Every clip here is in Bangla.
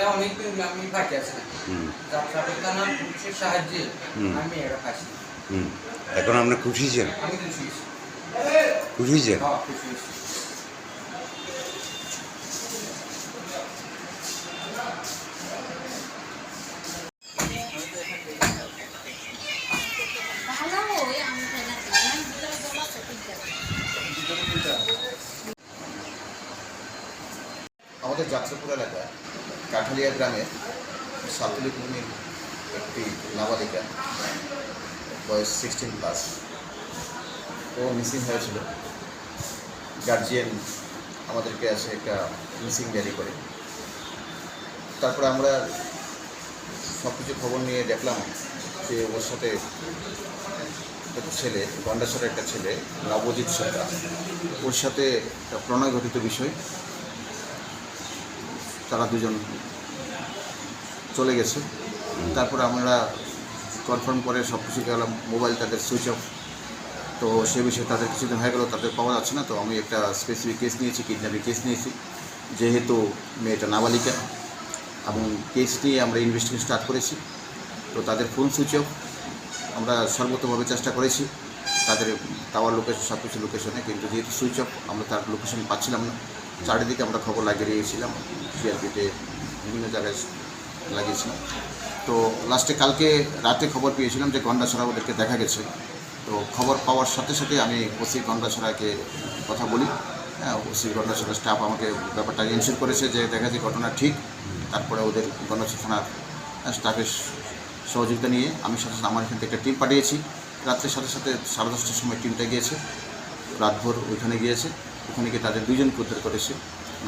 মেয়েরা অনেক দিন আমি ফাঁকি আছে না। হুম। যাত্রাপতি পুলিশের সাহায্যে। আমি এখন আপনি খুশি ছেন আমি খুশি খুশি ছেন হ্যাঁ আমাদের যাত্রাপুর এলাকায় কাঠালিয়া গ্রামের সাতুলি কুর্মির একটি নাবালিকা, বয়স সিক্সটিন প্লাস ও মিসিং হয়েছিল। গার্জিয়ান আমাদেরকে আসে একটা মিসিং জারি করে। তারপরে আমরা সব কিছু খবর নিয়ে দেখলাম যে ওর সাথে একটা ছেলে গন্ডাসরের একটা ছেলে, নবজিৎ সরকার। ওর সাথে একটা প্রণয় ঘটিত বিষয়। তারা দুজন চলে গেছে। তারপর আমরা কনফার্ম করে সব কিছু গেলাম মোবাইল তাদের সুইচ অফ তো সে বিষয়ে তাদের কিছুদিন হয়ে গেল তাদের পাওয়া যাচ্ছে না। তো আমি একটা স্পেসিফিক কেস নিয়েছি কিডন্যাপের কেস নিয়েছি। যেহেতু মেয়েটা নাবালিকা এবং কেস নিয়ে আমরা ইনভেস্টিগেশন স্টার্ট করেছি। তো তাদের ফোন সুইচ অফ আমরা সর্বতভাবে চেষ্টা করেছি তাদের টাওয়ার লোকেশন সব কিছু লোকেশনে কিন্তু যেহেতু সুইচ অফ আমরা তার লোকেশন পাচ্ছিলাম না। চারিদিকে আমরা খবর লাগিয়ে দিয়েছিলাম সিআরপিতে বিভিন্ন জায়গায় লাগিয়েছিলাম। তো লাস্টে কালকে রাতে খবর পেয়েছিলাম যে গন্ডাছড়া ওদেরকে দেখা গেছে। তো খবর পাওয়ার সাথে সাথে আমি ওসি গন্ডাছড়াকে কথা বলি। হ্যাঁ ওসি গন্ডাছড়া স্টাফ আমাকে ব্যাপারটা ইনশিওর করেছে যে দেখা যায় ঘটনা ঠিক, তারপরে ওদের গন্ডাছড়া থানার স্টাফের সহযোগিতা নিয়ে আমি সাথে সাথে আমার এখান থেকে টিম পাঠিয়েছি। রাত্রের সাথে সাথে সাড়ে দশটার সময় টিমটা গিয়েছে। রাতভর ওইখানে গিয়েছে। ওখানে গিয়ে তাদের দুজনকে উদ্ধার করেছে,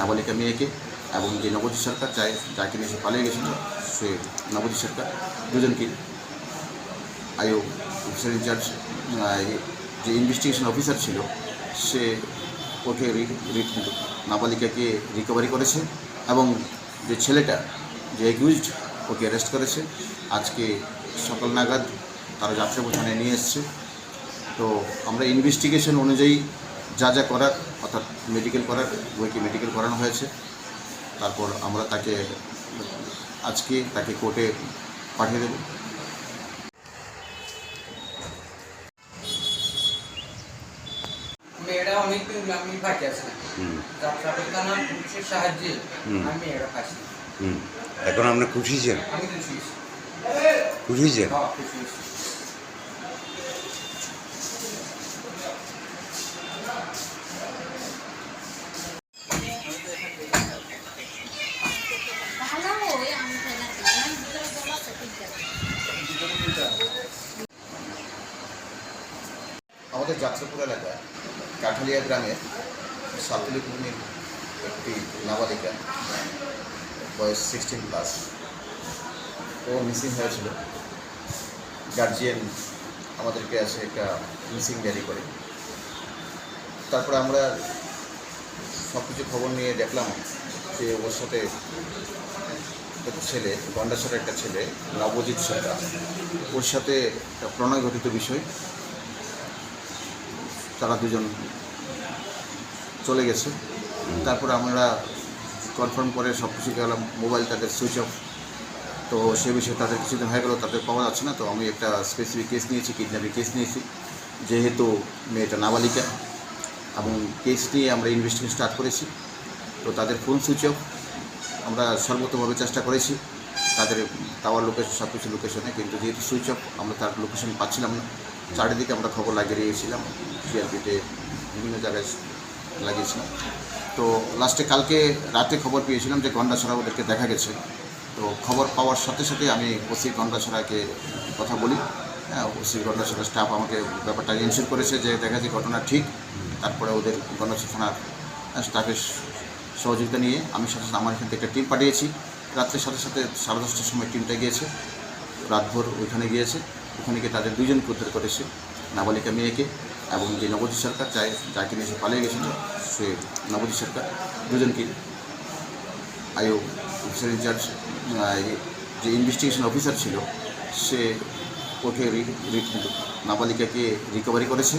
নাবালিকা মেয়েকে এবং যে নবজিৎ সরকার যায় যাকে নিয়ে সে পালিয়ে গেছিল, সে নবজিৎ সরকার দুজনকে আইও অফিসার ইনচার্জ যে ইনভেস্টিগেশন অফিসার ছিল, সে ওকে নাবালিকাকে রিকভারি করেছে এবং যে ছেলেটা, যে একিউজড ওকে অ্যারেস্ট করেছে। আজকে সকাল নাগাদ তারা যাত্রা থানায় নিয়ে এসছে। তো আমরা ইনভেস্টিগেশন অনুযায়ী যা যা করার অর্থাৎ মেডিকেল করার বইকে মেডিকেল করানো হয়েছে। তারপর আমরা তাকে আজকে তাকে কোর্টে পাঠিয়ে দেবো। মেয়েরা অনেক আমি ফাঁকি আছে। না হুম থানার পুলিশের সাহায্যে আমি মেয়েরা ফাঁসি। এখন আপনি খুশি আমি খুশি খুশি ছেন হ্যাঁ খুশি হয়েছি ভালো হয় আমি ফেনা দিলাম দিলাম জমা সত্যি আমাদের যাত্রাপুর এলাকায়, কাঠালিয়া গ্রামের সাতুলি কুর্মির একটি নাবালিকা, বয়স সিক্সটিন প্লাস ও মিসিং হয়েছিল। গার্জিয়ান আমাদেরকে আসে একটা মিসিং জারি করে। তারপরে আমরা সব কিছু খবর নিয়ে দেখলাম যে ওর সাথে একটা ছেলে গন্ডাসরের একটা ছেলে, নবজিৎ সরকার। ওর সাথে একটা প্রণয় ঘটিত বিষয়। তারা দুজন চলে গেছে। তারপর আমরা কনফার্ম করে সব কিছু গেলাম মোবাইল তাদের সুইচ অফ তো সে বিষয়ে তাদের কিছুদিন হয়ে গেলো তাদের পাওয়া যাচ্ছে না। তো আমি একটা স্পেসিফিক কেস নিয়েছি কিডন্যাপের কেস নিয়েছি। যেহেতু মেয়েটা নাবালিকা এবং কেস নিয়ে আমরা ইনভেস্টিগেশন স্টার্ট করেছি। তো তাদের ফোন সুইচ অফ আমরা সর্বতভাবে চেষ্টা করেছি। তাদের টাওয়ার লোকেশন সব কিছু লোকেশনে কিন্তু যেহেতু সুইচ অফ আমরা তার লোকেশন পাচ্ছিলাম না। চারিদিকে আমরা খবর লাগিয়ে দিয়েছিলাম সিআরপিতে বিভিন্ন জায়গায় লাগিয়েছিলাম। তো লাস্টে কালকে রাতে খবর পেয়েছিলাম যে গন্ডাছড়া ওদেরকে দেখা গেছে। তো খবর পাওয়ার সাথে সাথে আমি ওসি গন্ডাছড়াকে কথা বলি। হ্যাঁ ওসি গন্ডাছড়া স্টাফ আমাকে ব্যাপারটা ইনশিওর করেছে যে দেখা যায় ঘটনা ঠিক। তারপরে ওদের গন্ডাছড়া থানার স্টাফের সহযোগিতা নিয়ে আমি সাথে সাথে আমার এখান থেকে একটা টিম পাঠিয়েছি। রাত্রের সাথে সাথে সাড়ে দশটার সময় টিমটা গিয়েছে। রাতভর ওইখানে গিয়েছে। ওখানে গিয়ে তাদের দুজনকে উদ্ধার করেছে, নাবালিকা মেয়েকে এবং যে নবজিৎ সরকার যায় যাকে নিয়ে সে পালিয়ে গেছিল, সে নবজিৎ সরকার দুজনকে আইও অফিসার ইনচার্জ যে ইনভেস্টিগেশন অফিসার ছিল, সে ওকে নাবালিকাকে রিকভারি করেছে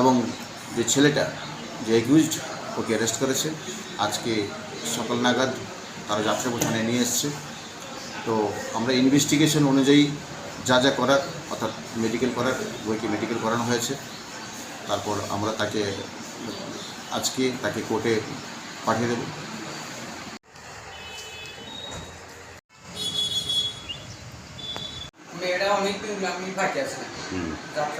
এবং যে ছেলেটা, যে একিউজড ওকে অ্যারেস্ট করেছে। আজকে সকাল নাগাদ তারা যাত্রা থানায় নিয়ে এসছে। তো আমরা ইনভেস্টিগেশন অনুযায়ী যা যা করার অর্থাৎ মেডিকেল করার বইকে মেডিকেল করানো হয়েছে। তারপর আমরা তাকে আজকে তাকে কোর্টে পাঠিয়ে দেব। মেয়েরা অনেকদিন গ্রামীণ ভাগে আছে